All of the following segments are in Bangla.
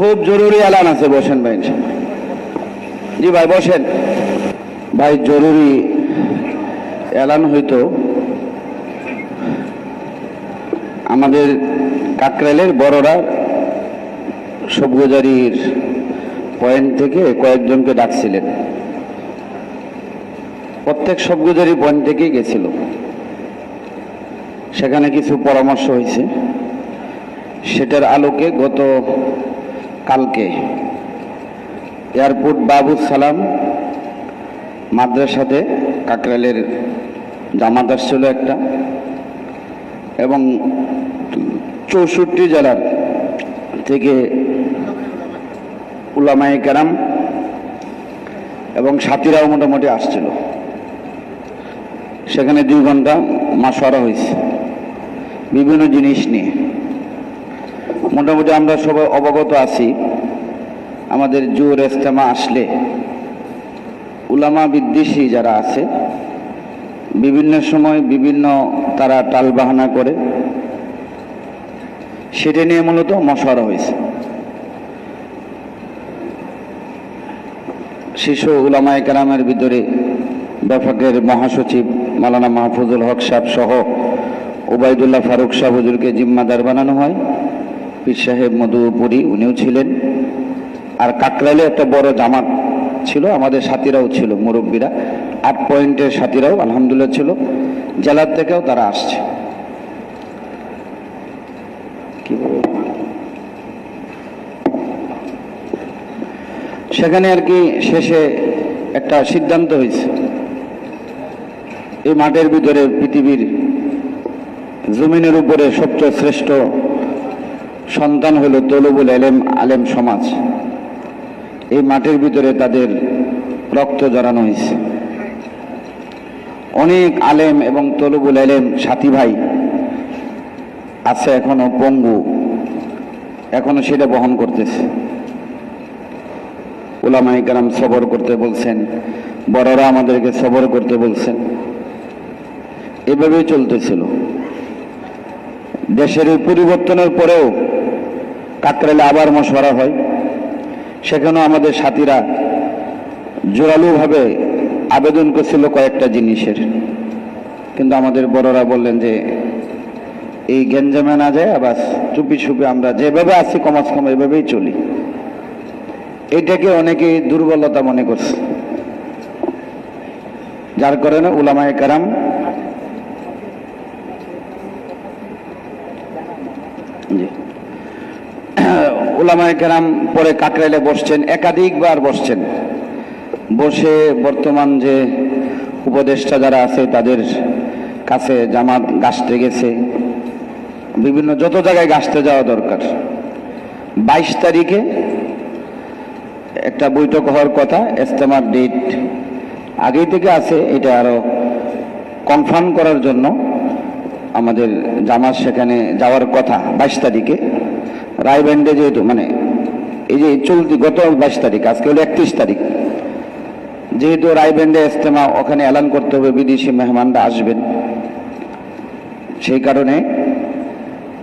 খুব জরুরি এলান আছে, বসেন ভাই জি ভাই, বসেন। ভাই, জরুরি এলান হইতো আমাদের কাকরাইলের বড়রা সবগুজারির পয়েন্ট থেকে কয়েকজনকে ডাকছিলেন। প্রত্যেক সবগুজারি পয়েন্ট থেকেই গেছিল। সেখানে কিছু পরামর্শ হয়েছে। সেটার আলোকে গত কালকে এয়ারপোর্ট বাবু সালাম মাদ্রাসাতে কাকরাইলের জামাত আসছিল একটা এবং চৌষট্টি জেলার থেকে উলামায়ে কেরাম এবং সাথীরাও মোটামুটি আসছিল। সেখানে দুই ঘণ্টা মাসোয়ারা হয়েছে। বিভিন্ন জিনিস নিয়ে। মোটামুটি আমরা সবাই অবগত আছি। আমাদের জোর ইস্তেমা আসলে উলামা বিদ্বেষী যারা আছে, বিভিন্ন সময় বিভিন্ন তারা টালবাহানা করে, সেটা নিয়ে মূলত মশারা হয়েছে। শিশু উলামায় কেরামের ভিতরে ব্যাপকের মহাসচিব মালানা মাহফুজুল হক সাহেব সহ ওবায়দুল্লাহ ফারুক সাহ হুজুরকে জিম্মাদার বানানো হয়। পীর সাহেব মধুপুরি উনিও ছিলেন। আর কাকরাইলে একটা বড় জামাত ছিল, আমাদের সাথীরাও ছিল, মুরব্বীরা। আট পয়েন্টের সাথীরাও আলহামদুলিল্লাহ ছিল। জেলার থেকেও তারা আসছে। সেখানে আর কি শেষে একটা সিদ্ধান্ত হয়েছে। এই মাঠের ভিতরে পৃথিবীর জমিনের উপরে সবচেয়ে শ্রেষ্ঠ সন্তান হলো তলবুল আলেম আলেম সমাজ। এই মাঠের ভিতরে তাদের রক্ত জড়ানো হয়েছে। অনেক আলেম এবং তলবুল আলেম সাথী ভাই আছে এখনও, পঙ্গু। এখনও সেটা বহন করতেছে। ওলামাই কারাম সবর করতে বলছেন, বড়রা আমাদেরকে সবর করতে বলছেন। এভাবেই চলতেছিল। দেশের এই পরিবর্তনের পরেও কাকরাইলে আবার মশওয়ারা হয়। সেখানেও আমাদের সাথীরা জোরালোভাবে আবেদন করছিল কয়েকটা জিনিসের। কিন্তু আমাদের বড়রা বললেন যে, এই গেঞ্জামে না যায়, আবার চুপি চুপি আমরা যেভাবে আছি, কমাস কম এভাবেই চলি। এটাকে অনেকে দুর্বলতা মনে করছে। যার কারণে উলামায়ে কারাম জি উলামায়ে কেরাম পরে কাকরাইলে বসছেন, একাধিকবার বসছেন। বসে বর্তমান যে উপদেষ্টা যারা আছে, তাদের কাছে জামাত গাছতে গেছে। বিভিন্ন যত জায়গায় গাছতে যাওয়া দরকার। বাইশ তারিখে একটা বৈঠক হওয়ার কথা, ইস্তেমার ডেট আগেই থেকে আছে, এটা আরও কনফার্ম করার জন্য আমাদের জামাত সেখানে যাওয়ার কথা, বাইশ তারিখে। রায়ব্যান্ডে যেহেতু মানে এই যে চলতি গত বাইশ তারিখ, আজকে হলো একত্রিশ তারিখ, যেহেতু রায়ব্যান্ডে ইস্তেমা ওখানে এলান করতে হবে, বিদেশি মেহমানরা আসবেন, সেই কারণে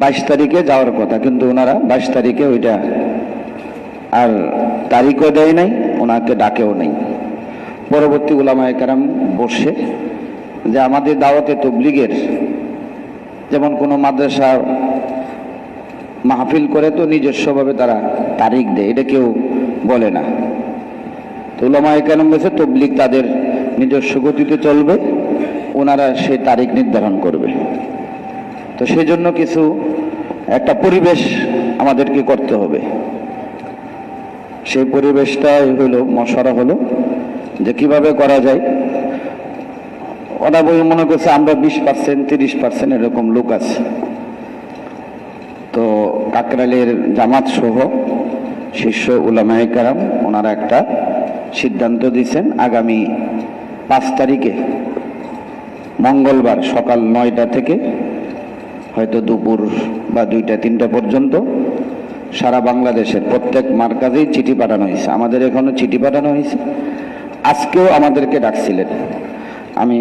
বাইশ তারিখে যাওয়ার কথা, কিন্তু ওনারা বাইশ তারিখে ওইটা আর তারিখও দেয় নাই, ওনাকে ডাকেও নেই। পরবর্তী উলামায়ে কারাম বসে যে আমাদের দাওয়াতে তবলিগের যেমন কোনো মাদ্রাসা মাহফিল করে তো নিজস্বভাবে তারা তারিখ দেয়, এটা কেউ বলে না। তো উলামায়ে কারাম বলছে তবলিক তাদের নিজস্ব গতিতে চলবে, ওনারা সেই তারিখ নির্ধারণ করবে। তো সেই জন্য কিছু একটা পরিবেশ আমাদেরকে করতে হবে। সেই পরিবেশটাই হলো, মশারা হলো, যে কীভাবে করা যায়। ওরা বই মনে করছে আমরা বিশ পার্সেন্ট, তিরিশ পার্সেন্ট এরকম লোক আছে। কাকরালের জামাত সহ শীর্ষ উলামায়ে কারাম ওনারা একটা সিদ্ধান্ত দিয়েছেন আগামী পাঁচ তারিখে, মঙ্গলবার সকাল নয়টা থেকে হয়তো দুপুর বা দুইটা, তিনটা পর্যন্ত সারা বাংলাদেশের প্রত্যেক মার্কাজেই চিঠি পাঠানো হয়েছে। আমাদের এখনও চিঠি পাঠানো হয়েছে। আজকেও আমাদেরকে ডাকছিলেন। আমি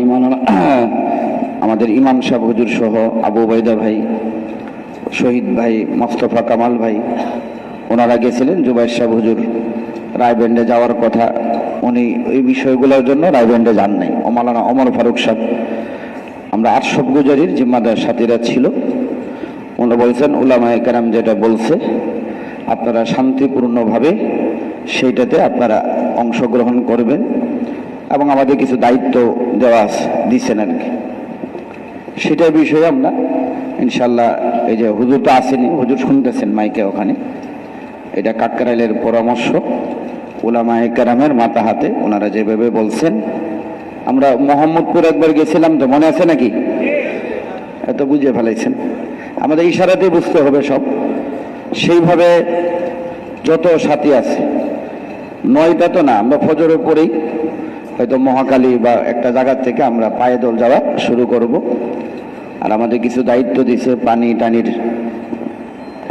আমাদের ইমাম সাহেব হুজুর সহ আবু বাইদা ভাই শহীদ ভাই মোস্তফা কামাল ভাই, ওনারা গেছিলেন জুবাইর সাহেব হুজুর রায়বেন্ডে যাওয়ার কথা। উনি এই বিষয়গুলোর জন্য রায়বেন্ডে যান নাই। অমালানা অমর ফারুক সাহেব, আমরা আটশব গুজারির জিম্মাদার সাথীরা ছিল। ওনারা বলছেন, উলামায়ে কেরাম যেটা বলছে, আপনারা শান্তিপূর্ণভাবে সেইটাতে আপনারা অংশগ্রহণ করবেন এবং আমাদের কিছু দায়িত্ব দেওয়া দিচ্ছেন আর কি। সেটার বিষয়ে আমরা ইনশাল্লাহ এই যে হুজুর তো আসেনি, হুজুর শুনতেছেন মাইকে ওখানে। এটা কাকরাইলের পরামর্শ, উলামায়ে কেরামের মাথা হাতে, ওনারা যেভাবে বলছেন। আমরা মোহাম্মদপুর একবার গেছিলাম তো, মনে আছে নাকি? এত বুঝে ফেলাইছেন। আমাদের ইশারাতেই বুঝতে হবে সব। সেইভাবে যত সাথী আছে, নয়টা তো না, আমরা ফজরে পরেই হয়তো মহাকালী বা একটা জায়গার থেকে আমরা পায়ে দল যাওয়া শুরু করব। আর আমাদের কিছু দায়িত্ব দিছে পানি টানির,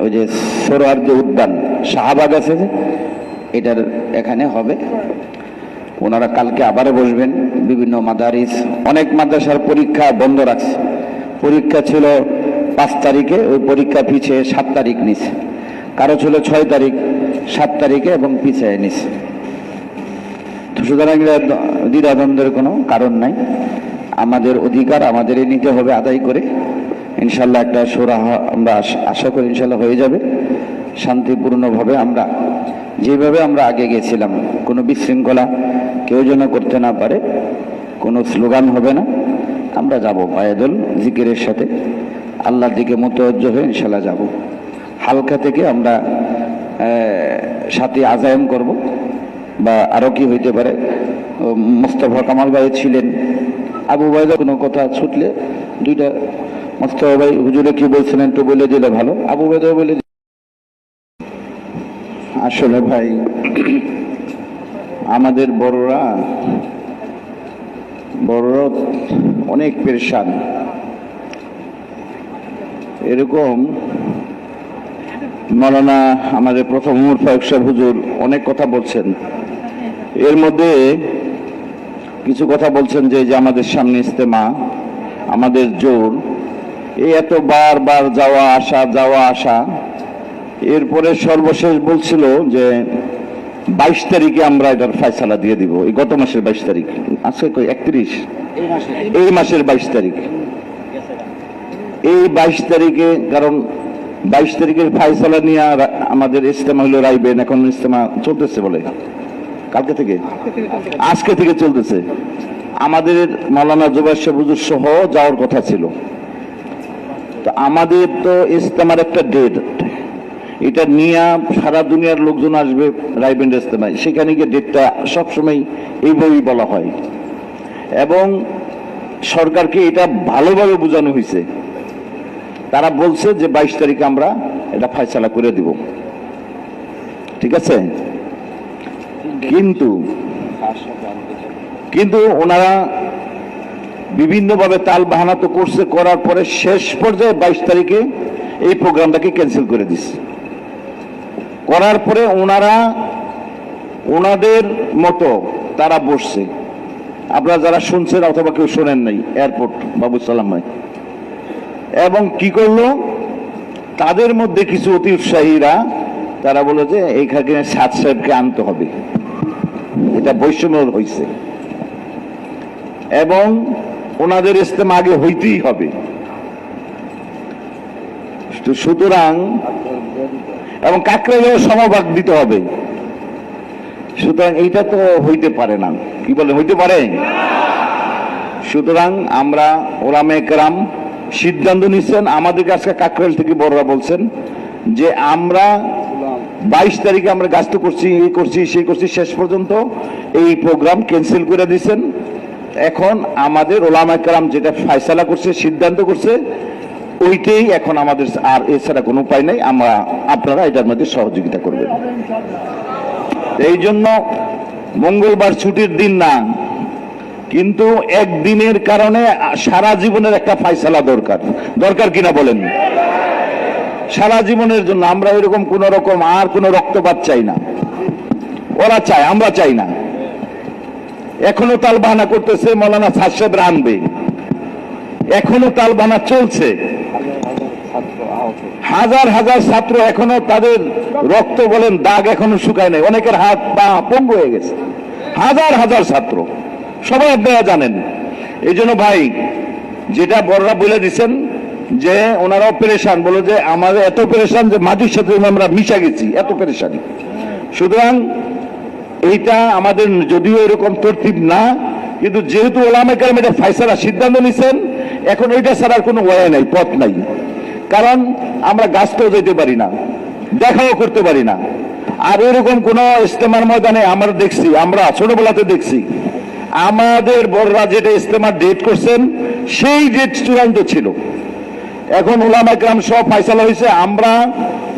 ওই যে সরোয়ার যে উদ্যান, শাহবাগ আছে এটার এখানে হবে। ওনারা কালকে আবার বসবেন, বিভিন্ন মাদারিস, অনেক মাদ্রাসার পরীক্ষা বন্ধ রাখছে। পরীক্ষা ছিল পাঁচ তারিখে, ওই পরীক্ষা পিছিয়ে সাত তারিখ নিছে। কারও ছিল ছয় তারিখ, সাত তারিখে এবং পিছিয়ে নিছে। সুতরাং দ্বিধাদ্বন্দ্বের কোনো কারণ নাই। আমাদের অধিকার আমাদেরই নিতে হবে আদায় করে। ইনশাল্লাহ একটা সুরাহা আমরা আশা করি ইনশাল্লাহ হয়ে যাবে। শান্তিপূর্ণভাবে আমরা যেভাবে আমরা আগে গেছিলাম, কোনো বিশৃঙ্খলা কেউ যেন করতে না পারে, কোনো স্লোগান হবে না, আমরা যাব পায়েদল জিকিরের সাথে। আল্লাহর দিকে মোতজ্জ হয়ে ইনশাল্লাহ যাব। হালকা থেকে আমরা সাথে আজায়ম করব বা আরও কি হইতে পারে। মোস্তফা কামাল ভাই ছিলেন আবু বাইদা কোনো কথা ছুটলে দুইটা মোস্তফা ভাই হুজুরে কি বলছিলেন একটু বলে দিলে ভালো। আবু বাইদা বলে আসলে ভাই, আমাদের বড়রা বড়রা অনেক পেরেশান। এরকম মৌলানা আমাদের প্রথম উমর ফারুক সাহেব হুজুর অনেক কথা বলছেন। এর মধ্যে কিছু কথা বলছেন যে যে আমাদের সামনে ইস্তেমা আমাদের জোর। এই এত বার বার যাওয়া আসা যাওয়া আসা। এরপরে সর্বশেষ বলছিল যে বাইশ তারিখে আমরা এটার ফয়সালা দিয়ে দিব। এই গত মাসের বাইশ তারিখ। আজকে কই একত্রিশ? এই মাসের বাইশ। তারিখ। এই বাইশ তারিখে কারণ বাইশ তারিখের ফাইসালা নিয়ে আমাদের ইস্তেমা হলো রাইবেন। এখন ইস্তেমা চলতেছে বলে। কালকে থেকে? আজকে থেকে চলতেছে। আমাদের মাওলানা জুবাইর সাহেব সহ যাওয়ার কথা ছিল। তো আমাদের তো ইস্তেমার একটা ডেট এটা নিয়ে সারা দুনিয়ার লোকজন আসবে রাইবেন্ড ইস্তেমায় সেখানে গিয়ে ডেটটা সবসময় এইভাবেই বলা হয়। এবং সরকারকে এটা ভালোভাবে বোঝানো হয়েছে। তারা বলছে যে বাইশ তারিখে আমরা এটা ফয়সালা করে দিব। ঠিক আছে? কিন্তু কিন্তু ওনারা বিভিন্নভাবে তাল বাহানা তো করছে, করার পরে শেষ পর্যায়ে বাইশ তারিখে এই প্রোগ্রামটাকে ক্যান্সেল করে দিচ্ছে করার পরে ওনারা, ওনাদের মতো তারা বসছে। আপনারা যারা শুনছেন অথবা কেউ শোনেন নাই, এয়ারপোর্ট বাবু সালাম ভাই। এবং কি করল? তাদের মধ্যে কিছু অতি উৎসাহীরা, তারা বলে যে, এইখানে সাত সাহেবকে আনতে হবে। এটা বৈষম্য হয়েছে এবং ওনাদের ইস্তেমা আগে হইতেই হবে। সুতরাং, এবং কাকরাইলেও সমভাগ দিতে হবে। সুতরাং এইটা তো হইতে পারে না। কি বলে হইতে পারে? সুতরাং আমরা ওলামে কেরাম সিদ্ধান্ত নিচ্ছেন। আমাদের কাছে কাকরাইল থেকে বড়রা বলছেন যে আমরা বাইশ তারিখে আমরা গাছ করছি এই করছি, সে করছি, শেষ পর্যন্ত এই প্রোগ্রাম ক্যান্সেল করে দিয়েছেন। এখন আমাদের ওলামা কেরাম যেটা ফায়সালা করছে, সিদ্ধান্ত করছে, ওইটাই এখন আমাদের আর এছাড়া কোনো উপায় নেই। আমরা, আপনারা এটার মধ্যে সহযোগিতা করবেন। এই জন্য মঙ্গলবার ছুটির দিন না, কিন্তু একদিনের কারণে সারা জীবনের একটা ফাইসালা দরকার। দরকার কিনা বলেন? সারা জীবনের জন্য আমরা এরকম কোন রকম আর কোন রক্তপাত চাই না। ওরা চায়, আমরা চাই না। এখনও তাল বাহানা করতেছে মৌলানা সাহেব রানবে। এখনও তাল বাহানা চলছে। হাজার হাজার ছাত্র এখনও তাদের রক্ত বলেন দাগ এখনও শুকায় নাই। অনেকের হাত পা পঙ্গু হয়ে গেছে। হাজার হাজার ছাত্র। সবাই আপনারা জানেন। এই জন্য ভাই, যেটা বড়রা বলে দিচ্ছেন যে ওনারাও পেরেশান বলে যে আমাদের এত পেরেশান যে মাটির সাথে আমরা মিশা গেছি, এত পেরেশানি সুতরাং এইটা আমাদের যদিও এরকম তরতিব না, কিন্তু যেহেতু ওলামে কালাম এটা ফাইসারা সিদ্ধান্ত নিছেন, এখন এটা ছাড়ার কোনো ওয়ে নাই, পথ নাই। কারণ আমরা গাছতেও যেতে পারি না, দেখাও করতে পারি না। আর এরকম কোন ইস্তেমার ময়দানে আমরা দেখছি, আমরা ছোটবেলাতে দেখছি, আমাদের বড়রা যেটা ইস্তেমার ডেট করছেন, সেই ডেট চূড়ান্ত ছিল। এখন ওলামা গ্রাম সব ফাইসালা হয়েছে, আমরা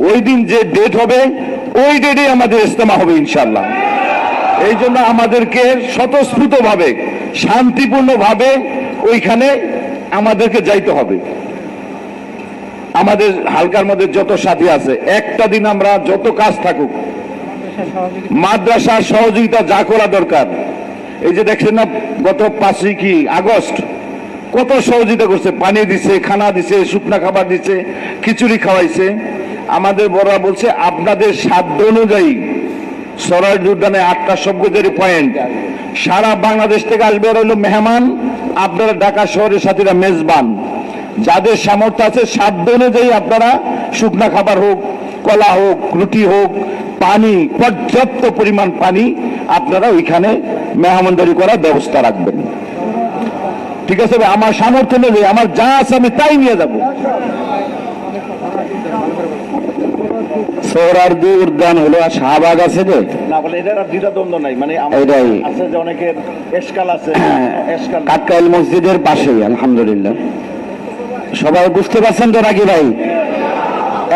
ওই দিন যে ডেট হবে, ওই ডেটে আমাদের ইস্তেমা হবে ইনশাল্লাহ এই জন্য আমাদেরকে স্বতঃস্ফূর্ত ভাবে শান্তিপূর্ণ ভাবে ওইখানে আমাদেরকে যাইতে হবে। আমাদের হালকার মধ্যে যত সাথী আছে, একটা দিন আমরা যত কাজ থাকুক, মাদ্রাসার সহযোগিতা যা করা দরকার। এই যে দেখছেন না, গত পাঁচই কি, আগস্ট? কত সহযোগিতা করছে, পানি দিছে, খানা দিছে, শুকনা খাবার দিছে, খিচুড়ি খাওয়াইছে। আমাদের বড়রা বলছে, আপনাদের সাধ্য অনুযায়ী সরাই উদ্যানে আটটা সভ্যদের পয়েন্ট। সারা বাংলাদেশ থেকে আসবে হলো মেহমান, আপনারা ঢাকা শহরের সাথীরা মেজবান। যাদের সামর্থ্য আছে, সাধ্য অনুযায়ী আপনারা শুকনা খাবার হোক, কলা হোক, রুটি হোক, পানি, পর্যাপ্ত পরিমাণ পানি আপনারা ওইখানে মেহমানদারি করার ব্যবস্থা রাখবেন। ঠিক আছে ভাই আমার সামর্থ্য অনুযায়ী আমার যা আছে আমি তাই নিয়ে যাব। সোহরার্দি উদ্যান হলো আর শাহবাগ আছে যে? না বলে এটার আর দ্বিধাদ্বন্দ্ব নাই মানে এটাই। আছে যে অনেকের এসকাল আছে এসকাল কাটকাইল মসজিদের পাশেই আলহামদুলিল্লাহ। সবাই বুঝতে পারছেন তো নাকি ভাই?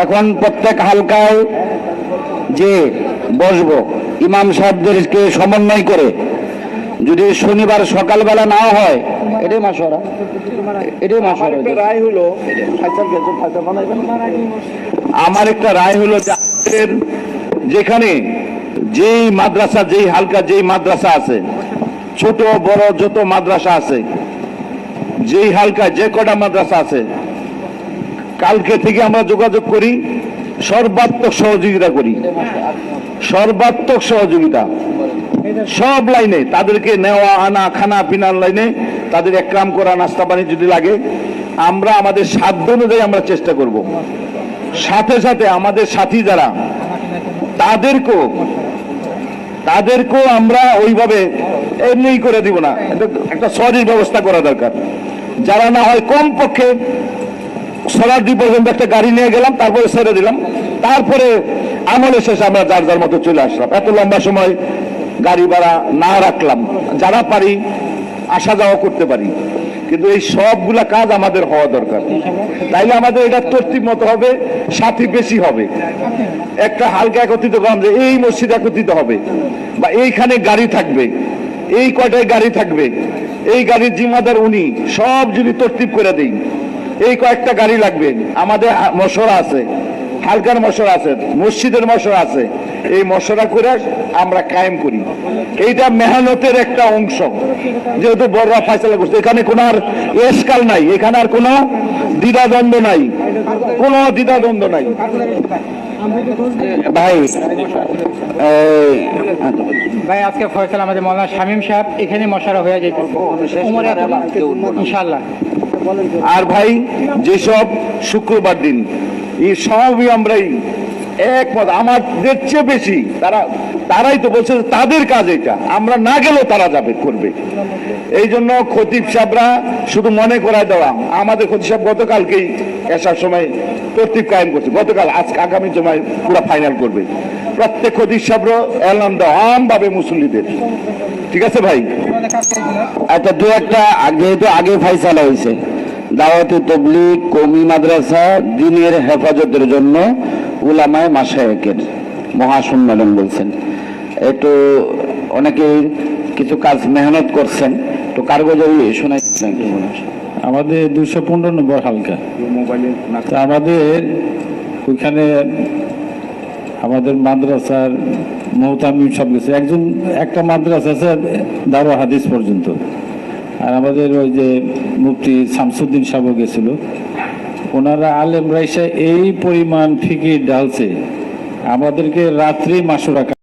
এখন প্রত্যেক হালকায় যে বসবো ইমাম সাহেবদেরকে সমন্বয় করে যদি শনিবার সকালবেলা না হয় এটাই মাসরা এটাই মাসরা রায় হলো? আমার একটা রায় হলো যেখানে যেই মাদ্রাসা যেই হালকা যেই মাদ্রাসা আছে ছোট বড় যত মাদ্রাসা আছে যেই হালকা যে কটা মাদ্রাসা আছে কালকে থেকে আমরা যোগাযোগ করি সর্বাত্মক সহযোগিতা করি। সর্বাত্মক সহযোগিতা। সব লাইনে তাদেরকে নেওয়া, আনা, খানা, পিনার লাইনে তাদের একরাম করা, নাস্তা পানি যদি লাগে, আমরা আমাদের সাধ্য অনুযায়ী আমরা চেষ্টা করব। সাথে সাথে আমাদের সাথী যারা, তাদেরকেও তাদেরকেও আমরা ওইভাবে এমনি করে দিব না। একটা সহজের ব্যবস্থা করা দরকার। যারা না হয় কম পক্ষে সরারদি পর্যন্ত একটা গাড়ি নিয়ে গেলাম, তারপরে ছেড়ে দিলাম। তারপরে আমলের শেষে আমরা যার যার মতো চলে আসলাম। এত লম্বা সময় গাড়ি ভাড়া না রাখলাম। যারা পারি, আসা যাওয়া করতে পারি। কিন্তু এই সবগুলা কাজ আমাদের হওয়া দরকার। তাইলে আমাদের এটা তর্তিব মতো হবে, সাথী বেশি হবে। একটা হালকা একত্রিত করলাম যে এই মসজিদ একত্রিত হবে। বা এইখানে গাড়ি থাকবে, এই কয়টায় গাড়ি থাকবে, এই গাড়ির জিম্মাদার উনি, সব যদি তরতিব করে দেই, এই কয়েকটা গাড়ি লাগবে। আমাদের মশরা আছে। হালকার মশলা আছে মসজিদের মশলা আছে। এই মশরা করে আমরা কায়েম করি। এইটা মেহনতের একটা অংশ। যেহেতু বড়রা ফয়সলা করছে এখানে কোনো আর এসকাল নাই এখানে আর কোনো দ্বিধাদ্বন্দ্ব নাই। কোনো দ্বিধাদ্বন্দ্ব নাই। ভাই ভাই আজকে ফয়সাল আমাদের মৌলানা শামীম সাহেব এখানে মশারা হয়ে যেত ইনশাল্লাহ আর ভাই যেসব শুক্রবার দিন এই সবই আমরাই একমত। আমাদের চেয়ে বেশি তারা তারাই তো বলছে যে তাদের কাজ এটা। আমরা না গেলেও তারা যাবে করবে। এই জন্য খতিব সাহেবরা শুধু মনে করায় দেওয়া আমাদের খতিব সাহেব গতকালকেই আসার সময় তরতিব কায়েম করছে। গতকাল আজকে আগামী জমায় পুরো ফাইনাল করবে। প্রত্যেক খতিব সাহেবরা এলাম দেওয়া আমভাবে মুসল্লিদের। ঠিক আছে ভাই? আচ্ছা দু একটা যেহেতু আগে ফাইসালা হয়েছে। দাওয়াতে তবলিগ, কমি মাদ্রাসা, দিনের হেফাজতের জন্য উলামায় মাসায়কের মহাসম্মেলন বলছেন। একটু অনেকে কিছু কাজ মেহনত করছেন, তো কারগজারি শোনাই আমাদের দুশো পনেরো নম্বর হালকা। আমাদের ওইখানে আমাদের মাদ্রাসার মহতামিম সব গেছে। একজন, একটা মাদ্রাসা আছে দারো হাদিস পর্যন্ত। আর আমাদের ওই যে মুফতি শামসুদ্দিন সাহেব গেছিল। ওনারা আলেম রাইসা এই পরিমাণ ফিকির ডালছে আমাদেরকে রাত্রি মাসুরা